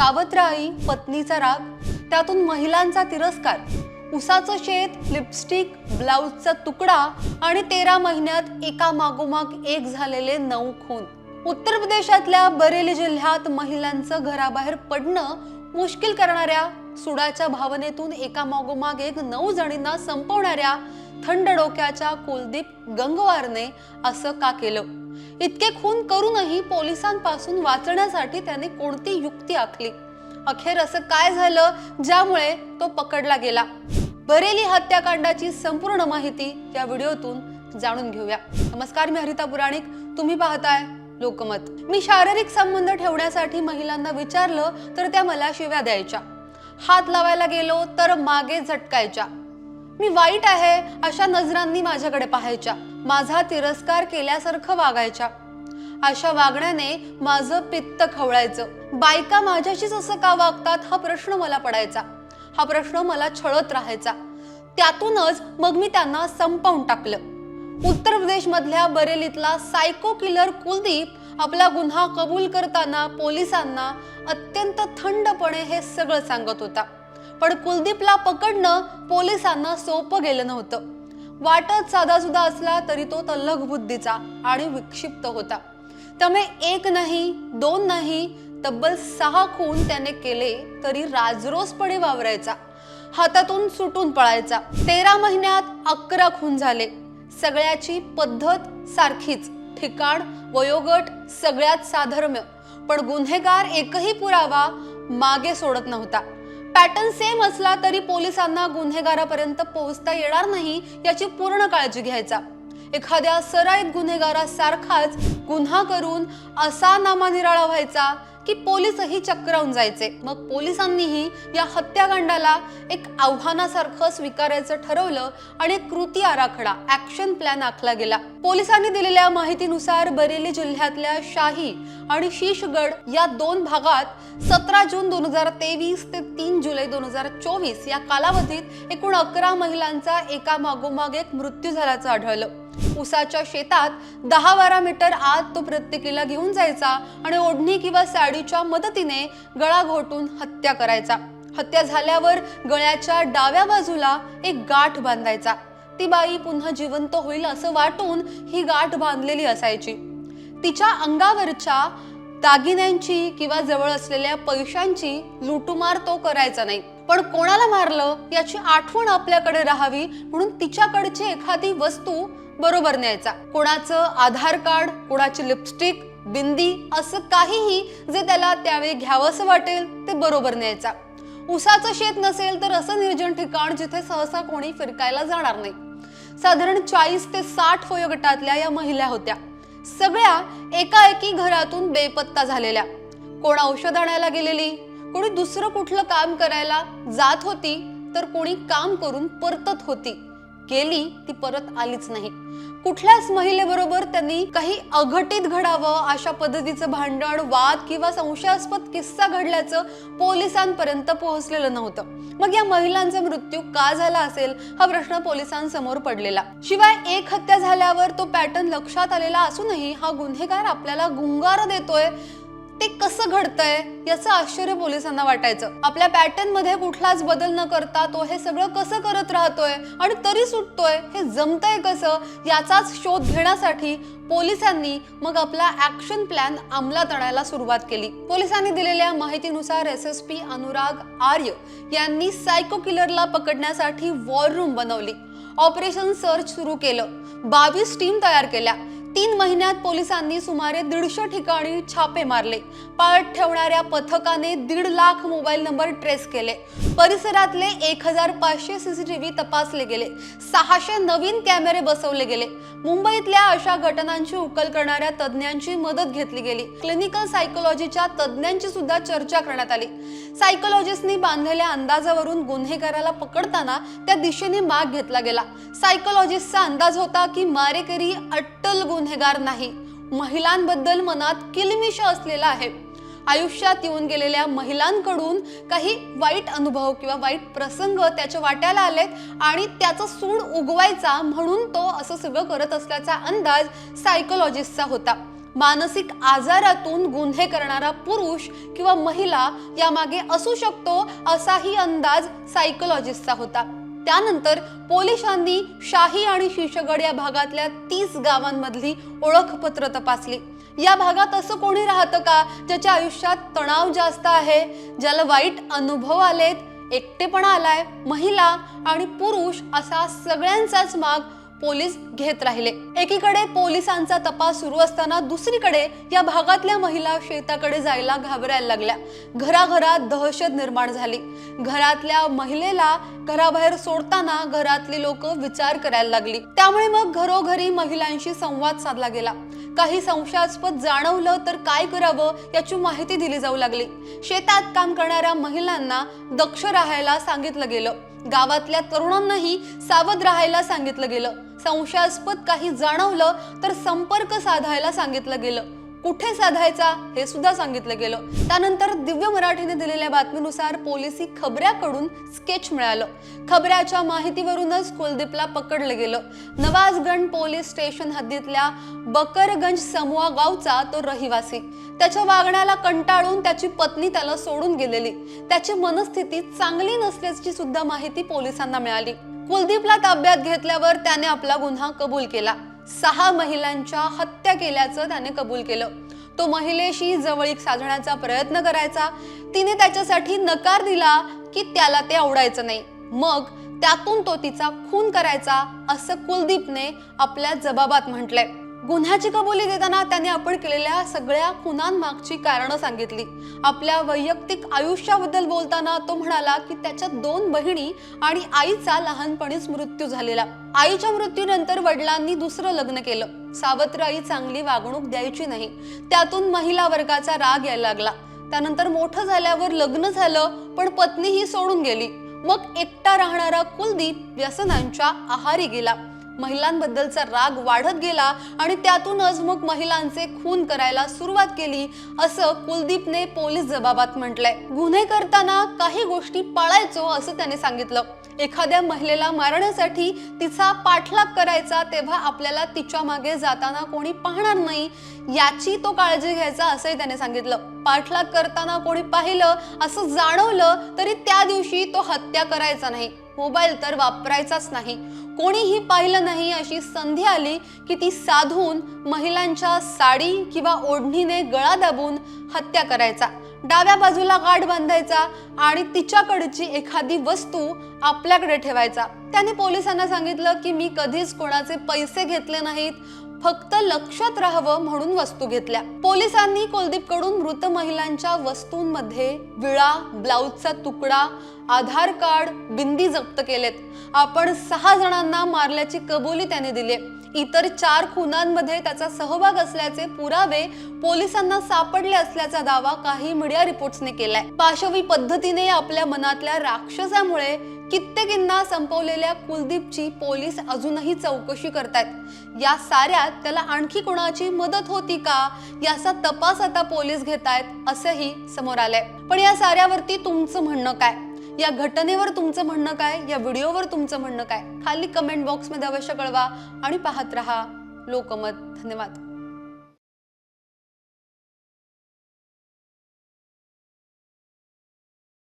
सावत्र आई पत्नीचा राग त्यातून महिलांचा तिरस्कार उसाचं शेत लिपस्टिक ब्लाऊजचा तुकडा आणि तेरा महिन्यात एका मागोमाग एक झालेले नऊ खून. उत्तर प्रदेशातल्या बरेली जिल्ह्यात महिलांचं घराबाहेर पडणं मुश्किल करणाऱ्या सुडाच्या भावनेतून एका मागोमाग एक नऊ जणींना संपवणाऱ्या थंड डोक्याच्या कुलदीप गंगवारने असं का केलं? इतके खून करूनही पोलिसांपासून वाचण्यासाठी त्याने कोणती युक्ती आखली? अखेर असं काय झालं ज्यामुळे तो पकडला गेला? बरेली हत्याकांडाची संपूर्ण माहिती या व्हिडिओतून जाणून घेऊया. नमस्कार मी हरिता पुराणिक. तुम्ही पाहताय लोकमत. मी शारीरिक संबंध ठेवण्यासाठी महिलांना विचारलं तर त्या मला शिव्या द्यायच्या. हात लावायला गेलो तर मागे झटकायच्या. मी वाईट आहे अशा नजरांनी माझ्याकडे पाहायच्या. माझा तिरस्कार केल्यासारखं वागायच्या. अशा वागण्याने माझं पित्त खवळायचं. बायका माझ्याशीच असं का वागतात? हा प्रश्न मला पडायचा. हा प्रश्न मला छळत राहायचा. त्यातूनच मग मी त्यांना संपवून टाकलं. उत्तर प्रदेश मधल्या बरेलीतला सायको किलर कुलदीप आपला गुन्हा कबूल करताना पोलिसांना अत्यंत थंडपणे हे सगळं सांगत होता. पण कुलदीपला पकडणं पोलिसांना सोपं गेलं नव्हतं. वाटत साधासुधा असला तरी तो तल्लख बुद्धीचा आणि विक्षिप्त होता. त्यामुळे एक नाही दोन नाही तब्बल सहा खून त्याने केले तरी राजरोसपणे वावरायचा. हातातून सुटून पळायचा. तेरा महिन्यात अकरा खून झाले. सगळ्याची पद्धत सारखीच. ठिकाण वयोगट सगळ्यात साधर्म्य. पण गुन्हेगार एकही पुरावा मागे सोडत नव्हता. पॅटर्न सेम असला तरी पोलिसांना गुन्हेगारापर्यंत पोहोचता येणार नाही याची पूर्ण काळजी घ्यायचा. एखाद्या सराईत गुन्हेगारासारखाच गुन्हा करून असा नामानिराळा व्हायचा की पोलीसही चक्रावून जायचे. मग पोलिसांनीही या हत्याकांडाला एक आव्हानासारखं स्वीकारायचं ठरवलं आणि एक कृती आराखडा ऍक्शन प्लॅन आखला गेला. पोलिसांनी दिलेल्या माहितीनुसार बरेली जिल्ह्यातल्या शाही आणि शीशगड या दोन भागात सतरा जून दोन हजार तेवीस ते तीन जुलै दोन हजार चोवीस या कालावधीत एकूण अकरा महिलांचा एका मागोमाग एक मृत्यू झाल्याचं आढळलं. उसाच्या शेतात दहा बारा मीटर आत तो प्रत्येकीला घेऊन जायचा आणि ओढणी किंवा साडीच्या मदतीने गळा घोटून हत्या करायचा. हत्या झाल्यावर गळ्याच्या डाव्या बाजूला एक गाठ बांधायचा. ती बाई पुन्हा जिवंत होईल असं वाटून ही गाठ बांधलेली असायची. तिच्या अंगावरच्या दागिन्यांची किंवा जवळ असलेल्या पैशांची लुटुमार तो करायचा नाही. पण कोणाला मारलं? याची आठवण आपल्याकडे राहावी म्हणून तिच्याकडची एखादी वस्तू बरोबर न्यायचा. कोणाचं आधार कार्ड कोणाची लिपस्टिक बिंदी असं काहीही जे त्याला त्यावेळी घ्यावंसं वाटेल ते बरोबर न्यायचा. उसाचं शेत नसेल तर असं निर्जन ठिकाण जिथे सहसा कोणी फिरकायला जाणार नाही. साधारण चाळीस ते साठ वयोगटातल्या या महिला होत्या. सगळ्या एकाएकी घरातून बेपत्ता झालेल्या. कोण औषध आणायला गेलेली कोणी दुसरं कुठलं काम करायला जात होती तर कोणी काम करून परतत होती. गेली ती परत आलीच नाही. कुठल्याच महिलेबरोबर त्यांनी काही अघटित घडावं अशा पद्धतीचं भांडण वाद किंवा संशयास्पद किस्सा घडल्याचं पोलिसांपर्यंत पोहोचलेलं नव्हतं. मग या महिलांचा मृत्यू का झाला असेल हा प्रश्न पोलिसांसमोर पडलेला. शिवाय एक हत्या झाल्यावर तो पॅटर्न लक्षात आलेला असूनही हा गुन्हेगार आपल्याला गुंगार देतोय ते कसं घडतंय याचं आश्चर्य पोलिसांना वाटायचं. आपल्या पॅटर्नमध्ये कुठलाच बदल न करता तो हे सगळं कसं करत राहतोय आणि तरी सुटतोय हे जमतंय कसं याचाच शोध घेण्यासाठी पोलिसांनी मग आपला ऍक्शन प्लॅन अंमलात आणायला सुरुवात केली. पोलिसांनी दिलेल्या माहितीनुसार S S P Anurag Arya यांनी सायको किलरला पकडण्यासाठी वॉर रूम बनवली. ऑपरेशन सर्च सुरू केलं. बावीस टीम तयार केल्या. तीन महिन्यात पोलिसांनी सुमारे दीडशे ठिकाणी छापे मारले. पाळत ठेवणाऱ्या पथकाने दीड लाख मोबाईल नंबर ट्रेस केले. परिसरातले एक हजार पाचशे सीसीटीव्ही तपासले गेले. सहाशे नवीन कॅमेरे बसवले गेले. मुंबईतल्या अशा घटनांची उकल करणाऱ्या तज्ज्ञांची मदत घेतली गेली. क्लिनिकल सायकोलॉजीच्या तज्ज्ञांची सुद्धा चर्चा करण्यात आली. सायकोलॉजिस्टनी बांधलेल्या अंदाजावरून गुन्हेगाराला पकडताना त्या दिशेने माग घेतला गेला. सायकोलॉजिस्टचा अंदाज होता की मारेकरी अट्टल गुन्हेगार नाही. महिलांबद्दल मनात किलमिश असलेला आहे. आयुष्यात येऊन गेलेल्या महिलांकडून काही वाईट अनुभव किंवा वाईट प्रसंग त्याच्या वाट्याला आलेत आणि त्याचं सूड उगवायचा म्हणून तो असं सगळं करत असल्याचा अंदाज सायकोलॉजिस्टचा होता. मानसिक आजारातून गुन्हे करणारा पुरुष किंवा महिला यामागे असू शकतो असाही अंदाज सायकोलॉजिस्टचा होता. त्यानंतर पोलिसांनी शाही आणि शिशगड या भागातल्या तीस गावांमधली ओळखपत्र तपासली. या भागात असं कोणी राहतं का? ज्याच्या आयुष्यात तणाव जास्त आहे ज्याला वाईट अनुभव आलेत एकटेपणा आलाय महिला आणि पुरुष असा सगळ्यांचाच माग पोलीस घेत राहिले. एकीकडे पोलिसांचा तपास सुरू असताना दुसरीकडे या भागातल्या महिला शेताकडे जायला घाबरायला लागल्या. घराघरात दहशत निर्माण झाली. घरातल्या महिलेला घराबाहेर सोडताना घरातली लोक विचार करायला लागली. त्यामुळे मग घरोघरी महिलांशी संवाद साधला गेला. काही संशयास्पद जाणवलं तर काय करावं याची माहिती दिली जाऊ लागली. शेतात काम करणाऱ्या महिलांना दक्ष राहायला सांगितलं गेलं. गावातल्या तरुणांनाही सावध राहायला सांगितलं गेलं. संशयास्पद काही जाणवलं तर संपर्क साधायला सांगितलं गेलं. कुठे साधायचा हे सुद्धा सांगितलं गेलं. त्यानंतर दिव्य मराठीने दिलेल्या बातमीनुसार पोलिसी खबऱ्याकडून स्केच मिळालं. खबऱ्याच्या माहितीवरूनच कुलदीपला पकडलं गेलं. नवाजगंज पोलीस स्टेशन हद्दीतल्या बकरगंज समूहा गावचा तो रहिवासी. त्याच्या वागण्याला कंटाळून त्याची पत्नी त्याला सोडून गेलेली. त्याची मनस्थिती चांगली नसल्याची सुद्धा माहिती पोलिसांना मिळाली. कुलदीपला ताब्यात घेतल्यावर त्याने आपला गुन्हा कबूल केला. सहा महिलांच्या हत्या केल्याचं त्याने कबूल केलं. तो महिलेशी जवळीक साधण्याचा प्रयत्न करायचा. तिने त्याच्यासाठी नकार दिला की त्याला ते आवडायचं नाही. मग त्यातून तो तिचा खून करायचा असं कुलदीपने आपल्या जबाबात म्हटलंय. गुन्ह्याची कबुली देताना त्याने आपण केलेल्या सगळ्या खुनांमागची कारणं सांगितली. आपल्या वैयक्तिक आयुष्याबद्दल बोलताना तो म्हणाला की त्याच्या दोन बहिणी आणि आईचा लहानपणीच मृत्यू झालेला. आईच्या मृत्यूनंतर वडिलांनी दुसरं लग्न केलं. सावत्र आई चांगली वागणूक द्यायची नाही. त्यातून महिला वर्गाचा राग यायला लागला. त्यानंतर मोठं झाल्यावर लग्न झालं पण पत्नी ही सोडून गेली. मग एकटा राहणारा कुलदीप व्यसनांच्या आहारी गेला. महिलांबद्दलचा राग वाढत गेला आणि त्यातूनच मग महिलांचे खून करायला सुरुवात केली असं कुलदीपने पोलीस जबाबात म्हटलंय. गुन्हे करताना काही गोष्टी पाळायचो असं त्याने सांगितलं. एखाद्या महिलेला मारण्यासाठी तिचा पाठलाग करायचा तेव्हा आपल्याला तिच्यामागे जाताना कोणी पाहणार नाही याची तो काळजी घ्यायचा असंही त्याने सांगितलं. पाठलाग करताना कोणी पाहिलं असं जाणवलं तरी त्या दिवशी तो हत्या करायचा नाही. मोबाईल तर वापरायचाच नाही. कोणीही पाहिलं नाही अशी संधी आली की ती साधून महिलांच्या साडी किंवा ओढणीने गळा दाबून हत्या करायचा. डाव्या बाजूला गाठ बांधायचा आणि तिच्याकडची एखादी वस्तू आपल्याकडे ठेवायचा. त्याने पोलिसांना सांगितलं की मी कधीच कोणाचे पैसे घेतले नाहीत फक्त लक्षात राहावं म्हणून वस्तू घेतल्या. पोलिसांनी कुलदीपकडून मृत महिलांच्या वस्तूंमध्ये विळा ब्लाऊजचा तुकडा आधार कार्ड बिंदी जप्त केलेत. आपण सहा जणांना मारल्याची कबुली त्याने दिली इतर चार खुनांमध्ये त्याचा सहभाग असल्याचे पुरावे पोलिसांना सापडले असल्याचा दावा काही मीडिया रिपोर्ट्सने केलाय. पाशवी पद्धतीने आपल्या मनातल्या राक्षसामुळे कित्येकींना संपवलेल्या कुलदीपची पोलीस अजूनही चौकशी करतायत. या साऱ्यात त्याला आणखी कोणाची मदत होती का याचा तपास आता पोलीस घेतायत असंही समोर आलंय. पण या साऱ्यावरती तुमचं म्हणणं काय? या घटनेवर तुमचं म्हणणं काय? या व्हिडिओवर तुमचं म्हणणं काय? खाली कमेंट बॉक्समध्ये अवश्य कळवा आणि पाहत रहा लोकमत. धन्यवाद.